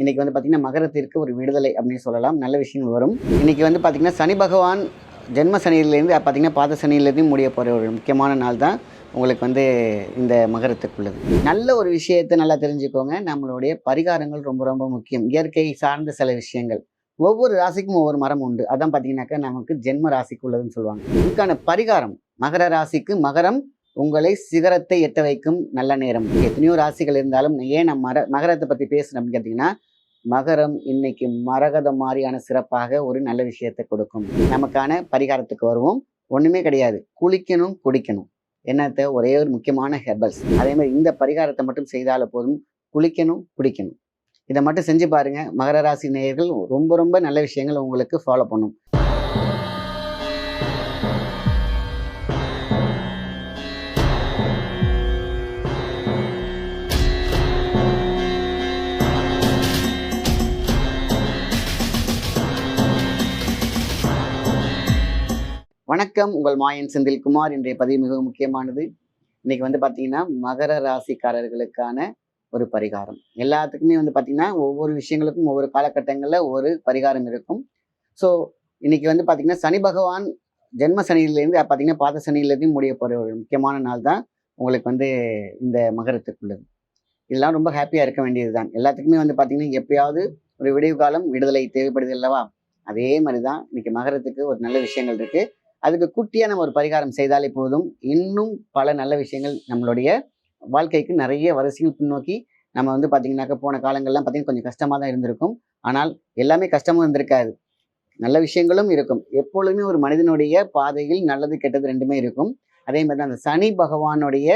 இன்னைக்கு வந்து பார்த்தீங்கன்னா மகரத்திற்கு ஒரு விடுதலை அப்படின்னு சொல்லலாம். நல்ல விஷயங்கள் வரும். இன்னைக்கு வந்து பார்த்தீங்கன்னா சனி பகவான் ஜென்ம சனியிலேருந்து பார்த்தீங்கன்னா பாத சனியிலேருந்து முடிய போகிற ஒரு முக்கியமான நாள் தான் உங்களுக்கு வந்து இந்த மகரத்துக்குள்ளது நல்ல ஒரு விஷயத்தை நல்லா தெரிஞ்சுக்கோங்க. நம்மளுடைய பரிகாரங்கள் ரொம்ப ரொம்ப முக்கியம். இயற்கை சார்ந்த சில விஷயங்கள். ஒவ்வொரு ராசிக்கும் ஒவ்வொரு மரம் உண்டு. அதான் பார்த்தீங்கன்னாக்கா நமக்கு ஜென்ம ராசிக்கு உள்ளதுன்னு சொல்லுவாங்க. இதுக்கான பரிகாரம் மகர ராசிக்கு மகரம் உங்களை சிகரத்தை எட்ட வைக்கும் நல்ல நேரம். எத்தனையோ ராசிகள் இருந்தாலும் ஏன் நம்ம மர மகரத்தை பற்றி பேசுகிறேன் அப்படின்னு கேட்டிங்கன்னா மகரம் இன்னைக்கு மரகதம் மாதிரியான சிறப்பாக ஒரு நல்ல விஷயத்தை கொடுக்கும். நமக்கான பரிகாரத்துக்கு வருவோம். ஒன்றுமே கிடையாது. குளிக்கணும் குடிக்கணும். என்னத்த? ஒரே ஒரு முக்கியமான ஹெர்பல்ஸ் அதே மாதிரி இந்த பரிகாரத்தை மட்டும் செய்தால போதும். குளிக்கணும் குடிக்கணும். இதை மட்டும் செஞ்சு பாருங்க. மகர ராசி நேயர்கள் ரொம்ப ரொம்ப நல்ல விஷயங்கள் உங்களுக்கு ஃபாலோ பண்ணும். வணக்கம். உங்கள் மாயன் செந்தில்குமார் இன்றைய பதிவு மிக முக்கியமானது. இன்னைக்கு வந்து பார்த்தீங்கன்னா மகர ராசிக்காரர்களுக்கான ஒரு பரிகாரம். எல்லாத்துக்குமே வந்து பார்த்தீங்கன்னா ஒவ்வொரு விஷயங்களுக்கும் ஒவ்வொரு காலகட்டங்களில் ஒரு பரிகாரம் இருக்கும். ஸோ இன்னைக்கு வந்து பார்த்தீங்கன்னா சனி பகவான் ஜென்ம சனியிலேருந்து பார்த்தீங்கன்னா பாத சனியிலேருந்து முடிய போகிற ஒரு முக்கியமான நாள் தான் உங்களுக்கு வந்து இந்த மகரத்துக்குள்ளது இதெல்லாம் ரொம்ப ஹாப்பியாக இருக்க வேண்டியது தான் எல்லாத்துக்குமே வந்து பார்த்தீங்கன்னா எப்பயாவது ஒரு விடிவு காலம் விடுதலை தேவைப்படுது அல்லவா? அதே மாதிரி தான் இன்னைக்கு மகரத்துக்கு ஒரு நல்ல விஷயங்கள் இருக்குது அதுக்கு குட்டியாக நம்ம ஒரு பரிகாரம் செய்தாலே போதும். இன்னும் பல நல்ல விஷயங்கள் நம்மளுடைய வாழ்க்கைக்கு நிறைய வரிசைகள் பின்னோக்கி நம்ம வந்து பார்த்திங்கனாக்கா போன காலங்கள்லாம் பார்த்தீங்கன்னா கொஞ்சம் கஷ்டமாக தான் இருந்திருக்கும். ஆனால் எல்லாமே கஷ்டமும் இருந்திருக்காது நல்ல விஷயங்களும் இருக்கும். எப்பொழுதுமே ஒரு மனிதனுடைய பாதையில் நல்லது கெட்டது ரெண்டுமே இருக்கும். அதே மாதிரி தான் அந்த சனி பகவானுடைய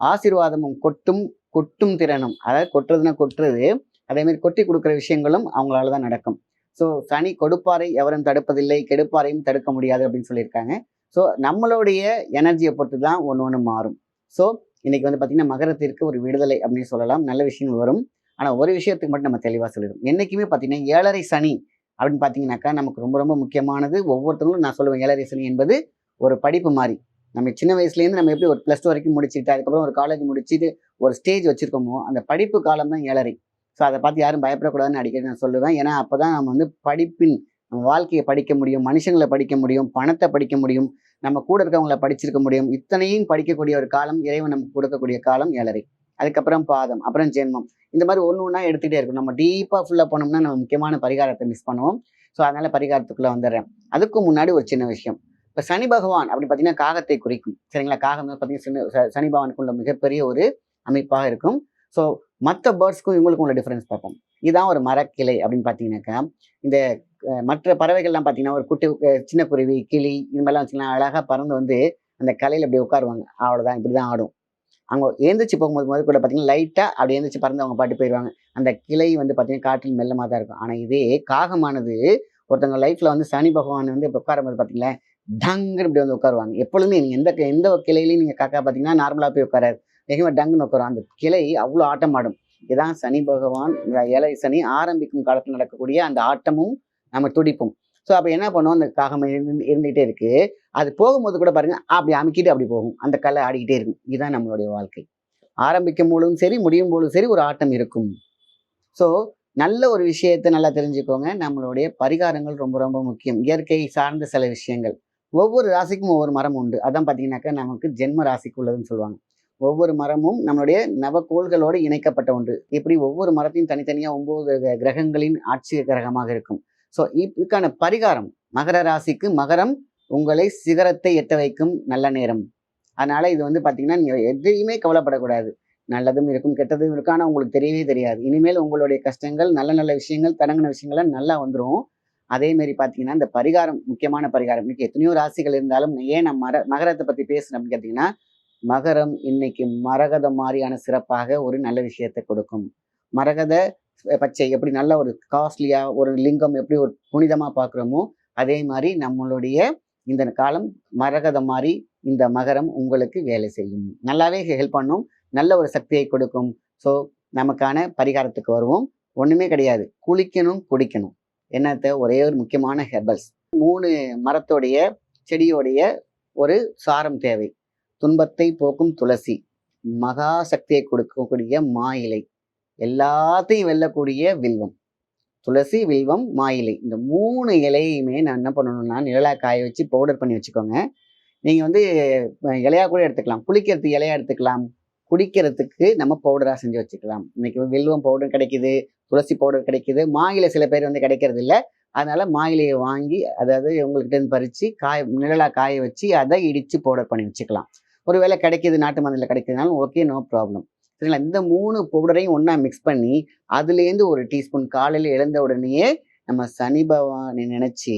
ஆசீர்வாதமும் கொட்டும் கொட்டும் திறனும். அதாவது கொட்டுறதுன்னா கொட்டுறது. அதேமாதிரி கொட்டி கொடுக்குற விஷயங்களும் அவங்களால தான் நடக்கும். ஸோ சனி கொடுப்பாரை எவரும் தடுப்பதில்லை கெடுப்பாரையும் தடுக்க முடியாது அப்படின்னு சொல்லியிருக்காங்க. ஸோ நம்மளுடைய எனர்ஜியை பொறுத்து தான் ஒன்று ஒன்று மாறும். ஸோ இன்னைக்கு வந்து பார்த்தீங்கன்னா மகரத்திற்கு ஒரு விடுதலை அப்படின்னு சொல்லலாம். நல்ல விஷயங்கள் வரும். ஆனால் ஒரு விஷயத்துக்கு மட்டும் நம்ம தெளிவாக சொல்லிடும் என்றைக்குமே பார்த்தீங்கன்னா ஏழரை சனி அப்படின்னு பார்த்தீங்கன்னாக்கா நமக்கு ரொம்ப ரொம்ப முக்கியமானது. ஒவ்வொருத்தவங்களும் நான் சொல்லுவேன் ஏழரை சனி என்பது ஒரு படிப்பு மாதிரி நம்ம சின்ன வயசுலேருந்து நம்ம எப்படி ஒரு ப்ளஸ் டூ வரைக்கும் முடிச்சுட்டு அதுக்கப்புறம் ஒரு காலேஜ் முடிச்சுட்டு ஒரு ஸ்டேஜ் வச்சுருக்கோமோ அந்த படிப்பு காலம் தான் ஏழரை. ஸோ அதை பார்த்து யாரும் பயப்படக்கூடாதுன்னு அடிக்கடி நான் சொல்லுவேன். ஏன்னா அப்போ தான் நம்ம வந்து படிப்பின் நம்ம வாழ்க்கையை படிக்க முடியும் மனுஷங்களை படிக்க முடியும் பணத்தை படிக்க முடியும் நம்ம கூட இருக்கவங்கள படிச்சிருக்க முடியும். இத்தனையும் படிக்கக்கூடிய ஒரு காலம் இறைவன் நமக்கு கொடுக்கக்கூடிய காலம் ஏழரை. அதுக்கப்புறம் பாதம் அப்புறம் ஜென்மம். இந்த மாதிரி ஒன்று ஒன்றா எடுத்துகிட்டே இருக்கும் நம்ம டீப்பாக ஃபுல்லாக போனோம்னா நம்ம முக்கியமான பரிகாரத்தை மிஸ் பண்ணுவோம். ஸோ அதனால் பரிகாரத்துக்குள்ளே வந்துடுறேன். அதுக்கு முன்னாடி ஒரு சின்ன விஷயம். இப்போ சனி பகவான் அப்படி பார்த்தீங்கன்னா காகத்தை குறிக்கும். சரிங்களா? காகம் பார்த்தீங்கன்னா சனி- சனி பகவானுக்குள்ள மிகப்பெரிய ஒரு அமைப்பாக இருக்கும். ஸோ மற்ற பேர்ட்ஸ்க்கும் இவங்களுக்கும் உள்ள டிஃப்ரென்ஸ் பார்ப்போம். இதுதான் ஒரு மரக்கிளை அப்படின்னு பார்த்தீங்கன்னாக்கா இந்த மற்ற பறவைகள்லாம் பார்த்தீங்கன்னா ஒரு குட்டி சின்ன குருவி கிளி இது மாதிரிலாம் வச்சுக்கலாம். அழகாக பறந்து வந்து அந்த கலையில் அப்படி உட்காருவாங்க. அவ்வளோதான் இப்படி தான் ஆடும். அவங்க ஏந்திரிச்சு போகும்போது முதல் கூட பார்த்தீங்கன்னா லைட்டாக அப்படி ஏந்திரிச்சு பறந்து அவங்க பாட்டு போயிடுவாங்க அந்த கிளை வந்து பார்த்தீங்கன்னா காற்றில் மெல்லமாக தான் இருக்கும். ஆனால் இதே காகமானது ஒருத்தவங்க லைஃப்பில் வந்து சனி பகவான் வந்து இப்போ உட்காரும்போது பார்த்தீங்களா டங்குன்னு இப்படி வந்து உட்காருவாங்க. எப்பொழுதுமே நீங்கள் எந்த எந்த கிளையிலையும் நீங்கள் காக்கா பார்த்தீங்கன்னா நார்மலாக போய் உட்காராது. எங்கேயுமே டங்குன்னு உட்காரும். அந்த கிளை அவ்வளோ ஆட்டம் ஆடும் இதான் சனி பகவான் இந்த ஏழை சனி ஆரம்பிக்கும் காலத்தில் நடக்கக்கூடிய அந்த ஆட்டமும் நம்ம துடிப்பும். ஸோ அப்போ என்ன பண்ணுவோம் அந்த காகம் இருந்து இருந்துகிட்டே இருக்கு. அது போகும்போது கூட பாருங்க அப்படி அமைக்கிட்டு அப்படி போகும். அந்த கலை ஆடிக்கிட்டே இருக்கும். இதுதான் நம்மளுடைய வாழ்க்கை. ஆரம்பிக்கும் பொழுதும் சரி முடியும் பொழுதும் சரி ஒரு ஆட்டம் இருக்கும். ஸோ நல்ல ஒரு விஷயத்தை நல்லா தெரிஞ்சுக்கோங்க. நம்மளுடைய பரிகாரங்கள் ரொம்ப ரொம்ப முக்கியம். இயற்கை சார்ந்த சில விஷயங்கள். ஒவ்வொரு ராசிக்கும் ஒவ்வொரு மரம் உண்டு. அதான் பார்த்தீங்கன்னாக்கா நமக்கு ஜென்ம ராசிக்கு உள்ளதுன்னு சொல்லுவாங்க. ஒவ்வொரு மரமும் நம்மளுடைய நவக்கோள்களோடு இணைக்கப்பட்ட ஒன்று. இப்படி ஒவ்வொரு மரத்தையும் தனித்தனியாக ஒம்பது கிரகங்களின் ஆட்சி கிரகமாக இருக்கும். ஸோ இதுக்கான பரிகாரம் மகர ராசிக்கு மகரம் உங்களை சிகரத்தை எட்ட வைக்கும் நல்ல நேரம். அதனால் இது வந்து பார்த்தீங்கன்னா நீங்கள் எதையுமே கவலைப்படக்கூடாது. நல்லதும் இருக்கும் கெட்டதும் இருக்கும். ஆனால் உங்களுக்கு தெரியவே தெரியாது. இனிமேல் உங்களுடைய கஷ்டங்கள் நல்ல நல்ல விஷயங்கள் தடங்கின விஷயங்கள்லாம் நல்லா வந்துடும் அதே மாதிரி பார்த்தீங்கன்னா இந்த பரிகாரம் முக்கியமான பரிகாரம் இன்னைக்கு எத்தனையோ ராசிகள் இருந்தாலும் ஏன் நம்ம மர மகரத்தை பற்றி பேசுகிறோம் அப்படின்னு கேட்டிங்கன்னா மகரம் இன்னைக்கு மரகதம் மாதிரியான சிறப்பாக ஒரு நல்ல விஷயத்தை கொடுக்கும். மரகத பச்சை எப்படி நல்ல ஒரு காஸ்ட்லியாக ஒரு லிங்கம் எப்படி ஒரு புனிதமாக பார்க்குறோமோ அதே மாதிரி நம்மளுடைய இந்த காலம் மரகதம் மாதிரி இந்த மகரம் உங்களுக்கு வேலை செய்யும். நல்லாவே ஹெல்ப் பண்ணும் நல்ல ஒரு சக்தியை கொடுக்கும். ஸோ நமக்கான பரிகாரத்துக்கு வருவோம். ஒன்றுமே கிடையாது. குளிக்கணும் குடிக்கணும். என்னத்தை? ஒரே ஒரு முக்கியமான ஹெர்பல்ஸ் மூணு மரத்தோடைய செடியோடைய ஒரு சாரம் தேவை. துன்பத்தை போக்கும் துளசி மகா சக்தியை கொடுக்கக்கூடிய மா இலை எல்லாத்தையும் வெல்லக்கூடிய வில்வம். துளசி வில்வம் மாயிலை இந்த மூணு இலையுமே நான் என்ன பண்ணணும்னா நிழலா காய வச்சு பவுடர் பண்ணி வச்சுக்கோங்க. நீங்கள் வந்து இலையாக கூட எடுத்துக்கலாம். குளிக்கிறதுக்கு இலையா எடுத்துக்கலாம். குடிக்கிறதுக்கு நம்ம பவுடராக செஞ்சு வச்சுக்கலாம். இன்னைக்கு வில்வம் பவுடர் கிடைக்குது துளசி பவுடர் கிடைக்குது. மாயிலை சில பேர் வந்து கிடைக்கிறது இல்லை. அதனால மாயிலையை வாங்கி அதாவது உங்கள்கிட்ட இருந்து பறித்து காய நிழலாக காய வச்சு அதை இடித்து பவுடர் பண்ணி வச்சுக்கலாம். ஒருவேளை கிடைக்கிது நாட்டு மருந்தில் கிடைக்கிறதுனாலும் ஓகே நோ ப்ராப்ளம் சரிங்களா? இந்த மூணு பவுடரையும் ஒன்றா மிக்ஸ் பண்ணி அதுலேருந்து ஒரு டீஸ்பூன் காலையில் எழுந்த உடனேயே நம்ம சனி பகவானை நினச்சி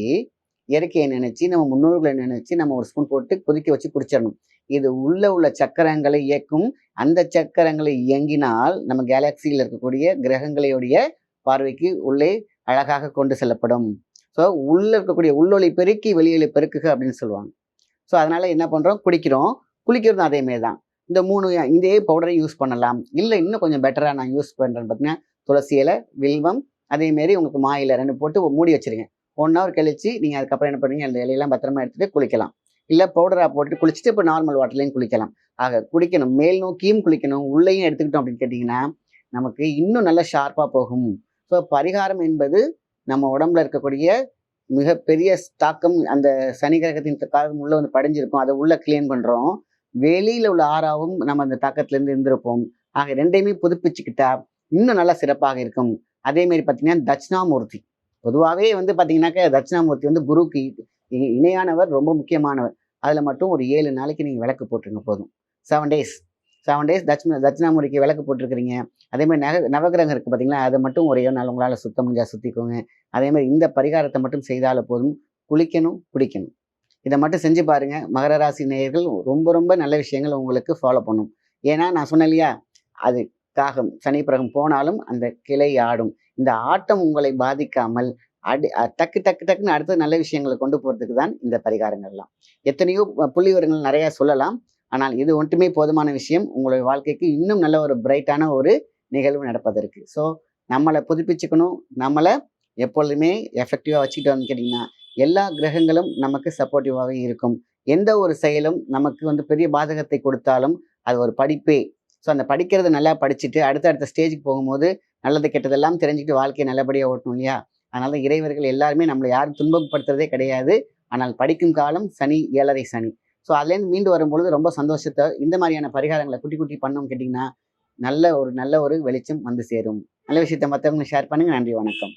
இயற்கையை நினைச்சு நம்ம முன்னோர்களை நினைச்சு நம்ம ஒரு ஸ்பூன் போட்டு கொதிக்க வச்சு குடிச்சிடணும். இது உள்ள உள்ள சக்கரங்களை இயக்கும். அந்த சக்கரங்களை இயங்கினால் நம்ம கேலக்சியில் இருக்கக்கூடிய கிரகங்களுடைய பார்வைக்கு உள்ளே அழகாக கொண்டு செல்லப்படும். ஸோ உள்ள இருக்கக்கூடிய உள்ளொளி பெருக்கி வெளியொலி பெருக்குக அப்படின்னு சொல்லுவாங்க. ஸோ அதனால என்ன பண்ணுறோம் குடிக்கிறோம். குளிக்கிறதும் அதேமாரி தான். இந்த மூணு இதே பவுடரை யூஸ் பண்ணலாம். இல்லை இன்னும் கொஞ்சம் பெட்டராக நான் யூஸ் பண்ணுறேன்னு பார்த்தீங்கன்னா துளசி இலை வில்வம் அதே மாரி உங்களுக்கு மாயில ரெண்டு போட்டு மூடி வச்சிருங்க. ஒன் ஹவர் கழிச்சு நீங்கள் அதுக்கப்புறம் என்ன பண்ணுவீங்க? அந்த இலையெல்லாம் பத்திரமா எடுத்துகிட்டு குளிக்கலாம். இல்லை பவுடராக போட்டு குளிச்சுட்டு இப்போ நார்மல் வாட்டர்லையும் குளிக்கலாம். ஆக குளிக்கணும் மேல் நோக்கியும் குளிக்கணும். உள்ளேயும் எடுத்துக்கிட்டோம் அப்படின்னு கேட்டிங்கன்னா நமக்கு இன்னும் நல்லா ஷார்ப்பாக போகும். ஸோ பரிகாரம் என்பது நம்ம உடம்புல இருக்கக்கூடிய மிகப்பெரிய தாக்கம். அந்த சனி கிரகத்தின் தாக்கம் உள்ளே வந்து படிஞ்சிருக்கும். அதை உள்ளே க்ளீன் பண்ணுறோம் வெளியில் உள்ள ஆறாவும் நம்ம அந்த தாக்கத்துலேருந்து இருந்திருப்போம். ஆக ரெண்டையுமே புதுப்பிச்சுக்கிட்டா இன்னும் நல்லா சிறப்பாக இருக்கும். அதே மாதிரி பார்த்தீங்கன்னா தட்சிணாமூர்த்தி. பொதுவாகவே வந்து பார்த்தீங்கன்னாக்க தட்சிணாமூர்த்தி வந்து குருக்கு இ- இணையானவர் ரொம்ப முக்கியமானவர். அதில் மட்டும் ஒரு ஏழு நாளைக்கு நீங்கள் விளக்கு போட்டுருங்க போதும். செவன் டேஸ் செவன் டேஸ் தட்சிண தட்சிணாமூரிக்கு விளக்கு போட்டிருக்கிறீங்க. அதே மாதிரி நக நவகிரகம் இருக்குது பார்த்தீங்களா அதை மட்டும் ஒரே நாள் உங்களால் சுத்தம் முடிஞ்சால் சுற்றிக்கோங்க அதேமாதிரி இந்த பரிகாரத்தை மட்டும் செய்தால போதும். குளிக்கணும் குடிக்கணும். இதை மட்டும் செஞ்சு பாருங்க. மகர ராசி நேயர்கள் ரொம்ப ரொம்ப நல்ல விஷயங்கள் உங்களுக்கு ஃபாலோ பண்ணும். ஏன்னா நான் சொன்னேன் இல்லையா? அது காகம் சனி பிரகம் போனாலும் அந்த கிளை ஆடும். இந்த ஆட்டம் உங்களை பாதிக்காமல் அடி டக்கு டக்கு டக்குன்னு அடுத்த நல்ல விஷயங்களை கொண்டு போகிறதுக்கு தான் இந்த பரிகாரங்கள்லாம் எத்தனையோ புள்ளிவரங்கள் புள்ளி விவரங்கள் சொல்லலாம். ஆனால் இது ஒன்றுமே போதுமான விஷயம். உங்களுடைய வாழ்க்கைக்கு இன்னும் நல்ல ஒரு பிரைட்டான ஒரு நிகழ்வு நடப்பதற்கு. ஸோ நம்மளை புதுப்பிச்சுக்கணும். நம்மளை எப்பொழுதுமே எஃபெக்டிவாக வச்சுக்கிட்டோம்னு கேட்டிங்கன்னா எல்லா கிரகங்களும் நமக்கு சப்போர்ட்டிவாக இருக்கும். எந்த ஒரு செயலும் நமக்கு வந்து பெரிய பாதகத்தை கொடுத்தாலும் அது ஒரு படிப்பே. ஸோ அந்த படிக்கிறத நல்லா படிச்சுட்டு அடுத்த அடுத்த ஸ்டேஜுக்கு போகும்போது நல்லது கெட்டதெல்லாம் தெரிஞ்சுக்கிட்டு வாழ்க்கையை நல்லபடியாக ஓட்டணும் இல்லையா? அதனால இறைவர்கள் எல்லாருமே நம்மளை யாரும் துன்பப்படுத்துறதே கிடையாது. ஆனால் படிக்கும் காலம் சனி ஏழரை சனி. ஸோ அதுலேருந்து மீண்டு வரும்பொழுது ரொம்ப சந்தோஷத்தை இந்த மாதிரியான பரிகாரங்களை குட்டி குட்டி பண்ணோம் கேட்டிங்கன்னா நல்ல ஒரு நல்ல ஒரு வெளிச்சம் வந்து சேரும். நல்ல விஷயத்தை மற்றவங்க ஷேர் பண்ணுங்க. நன்றி வணக்கம்.